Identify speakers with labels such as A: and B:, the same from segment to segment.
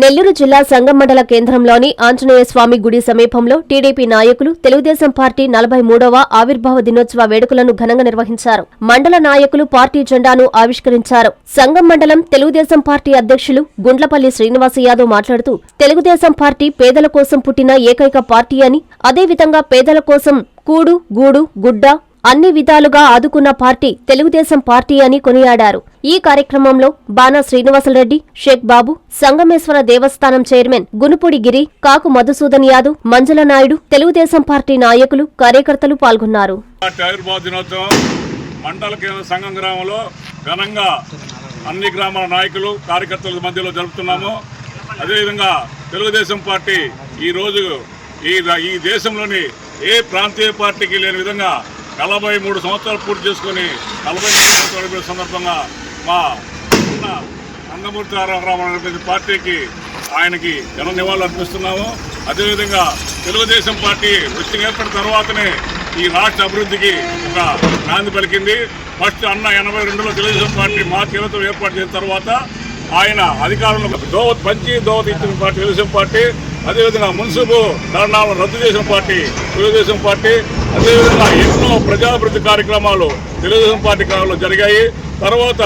A: నెల్లూరు జిల్లా సంగం మండల కేంద్రంలోని ఆంజనేయ స్వామి గుడి సమీపంలో టీడీపీ నాయకులు తెలుగుదేశం పార్టీ నలభై మూడవ ఆవిర్భావ దినోత్సవ వేడుకలను ఘనంగా నిర్వహించారు. మండల నాయకులు పార్టీ జెండాను ఆవిష్కరించారు. సంగం మండలం తెలుగుదేశం పార్టీ అధ్యక్షులు గుండ్లపల్లి శ్రీనివాస యాదవ్ మాట్లాడుతూ తెలుగుదేశం పార్టీ పేదల కోసం పుట్టిన ఏకైక పార్టీ అని అదేవిధంగా పేదల కోసం కూడు గూడు గుడ్డ అన్ని విధాలుగా ఆదుకున్న పార్టీ తెలుగుదేశం పార్టీ అని కొనియాడారు. ఈ కార్యక్రమంలో బాణా శ్రీనివాసరెడ్డి షేక్ బాబు సంగమేశ్వర దేవస్థానం చైర్మన్ గునుపుడి గిరి కాకు మధుసూదన్ యాదవ్ మంజుల నాయుడు తెలుగుదేశం పార్టీ నాయకులు కార్యకర్తలు పాల్గొన్నారు.
B: మండల కేంద్ర సంఘం గ్రామంలో ఘనంగా అన్ని గ్రామాల నాయకులు కార్యకర్తల మధ్యలో జరుపుతున్నాము. అదేవిధంగా తెలుగుదేశం పార్టీ ఈరోజు ఈ ఈ దేశంలోని ఏ ప్రాంతీయ పార్టీకి లేని విధంగా నలభై మూడు సంవత్సరాలు పూర్తి చేసుకుని నలభై మూడు సందర్భంగా మా ఉన్న నందమూర్తి రామారావు పార్టీకి ఆయనకి జన నివాళులు అర్పిస్తున్నాము. అదేవిధంగా తెలుగుదేశం పార్టీ వచ్చిన ఏర్పడిన తర్వాతనే ఈ రాష్ట్ర అభివృద్ధికి ఒక నాంది పలికింది. ఫస్ట్ అన్న ఎనభై రెండులో తెలుగుదేశం పార్టీ మా తీవ్రతం ఏర్పాటు చేసిన తర్వాత ఆయన అధికారంలో దోవత్ పంచి దోవత్ ఇచ్చిన పార్టీ తెలుగుదేశం పార్టీ. అదేవిధంగా మున్సిపల్ ధర్నాలను రద్దు చేసిన పార్టీ తెలుగుదేశం పార్టీ అదేవిధంగా ఎన్నో ప్రజాభివృద్ధి కార్యక్రమాలు తెలుగుదేశం పార్టీ కాలంలో జరిగాయి. తర్వాత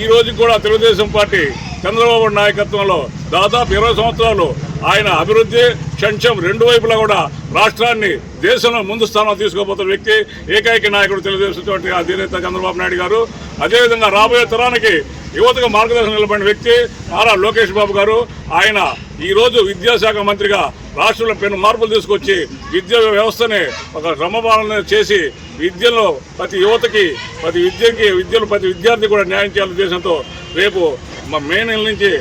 B: ఈ రోజు కూడా తెలుగుదేశం పార్టీ చంద్రబాబు నాయకత్వంలో దాదాపు ఇరవై సంవత్సరాలు ఆయన అభివృద్ధి క్షంక్షం రెండు వైపులా కూడా రాష్ట్రాన్ని దేశంలో ముందు స్థానం తీసుకోబోతున్న వ్యక్తి ఏకైక నాయకుడు తెలుగుదేశం అధినేత చంద్రబాబు నాయుడు గారు. అదేవిధంగా రాబోయే తరానికి యువతకు మార్గదర్శనం నిలబడిన వ్యక్తి నారా లోకేష్ బాబు గారు. ఆయన ఈ రోజు విద్యాశాఖ మంత్రిగా రాష్ట్రంలో పెను మార్పులు తీసుకొచ్చి విద్యా వ్యవస్థని ఒక క్రమపాలన చేసి విద్యలో ప్రతి యువతకి ప్రతి విద్యకి విద్యలో ప్రతి విద్యార్థి కూడా న్యాయం చేయాలనే ఉద్దేశంతో రేపు మా మే నెల నుంచి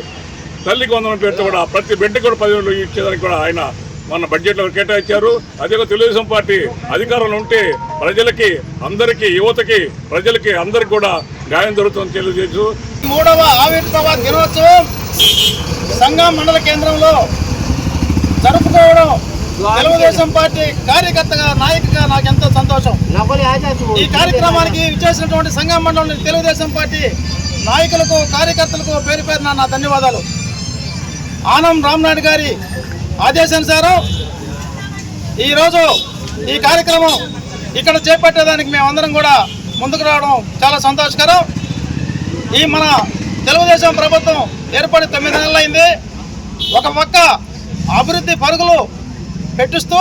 B: తల్లికి వందనం పేరుతో కూడా ప్రతి బిడ్డకు కూడా పదివేలు ఇచ్చేదానికి కూడా ఆయన మన బడ్జెట్లో కేటాయించారు. అదే తెలుగుదేశం పార్టీ అధికారంలో ఉంటే ప్రజలకి అందరికీ యువతకి ప్రజలకి అందరికి కూడా గాయం జరుగుతుందని తెలియజేస్తూ
C: మూడవ ఆవిర్భావ దినోత్సవం సంఘం మండల కేంద్రంలో జరుపుకోవడం తెలుగుదేశం పార్టీ కార్యకర్తగా నాయకుగా నాకు ఎంతో సంతోషం. ఈ కార్యక్రమానికి విచ్చేసినటువంటి సంఘం మండలం తెలుగుదేశం పార్టీ నాయకులకు కార్యకర్తలకు పేరు పేరున నా ధన్యవాదాలు. ఆనం రామ్నాయుడు గారి ఆదేశానుసారం ఈరోజు ఈ కార్యక్రమం ఇక్కడ చేపట్టేదానికి మేమందరం కూడా ముందుకు రావడం చాలా సంతోషకరం. ఈ మన తెలుగుదేశం ప్రభుత్వం ఏర్పడి తొమ్మిది నెలలైంది. ఒక పక్క అభివృద్ధి పరుగులు పెట్టిస్తూ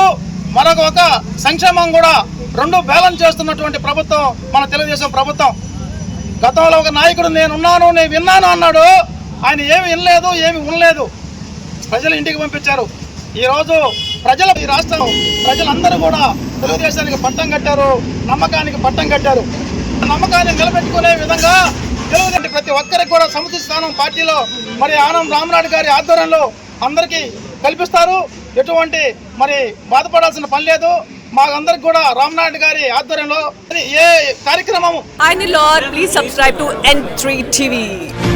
C: మరొక ఒక సంక్షేమం కూడా రెండు బ్యాలెన్స్ చేస్తున్నటువంటి ప్రభుత్వం మన తెలుగుదేశం ప్రభుత్వం. గతంలో ఒక నాయకుడు నేను ఉన్నాను నేను విన్నాను అన్నాడు. ఆయన ఏమి వినలేదు ఏమి ఉండలేదు. ప్రజలు ఇంటికి పంపించారు. ఈరోజు ప్రజల ఈ రాష్ట్రం ప్రజలందరూ కూడా తెలుగుదేశానికి పట్టం కట్టారు నమ్మకానికి పట్టం కట్టారు. నమ్మకాన్ని నిలబెట్టుకునే విధంగా తెలుగుదేశం ప్రతి ఒక్కరికి కూడా సముచిత స్థానం పార్టీలో మరి ఆనం రామనాయుడు గారి ఆధ్వర్యంలో అందరికీ కల్పిస్తారు. ఎటువంటి మరి బాధపడాల్సిన పని లేదు. మాకందరికి కూడా రామనాయుడు గారి ఆధ్వర్యంలో ఏ కార్యక్రమం
D: Hi Nilor, please subscribe to N3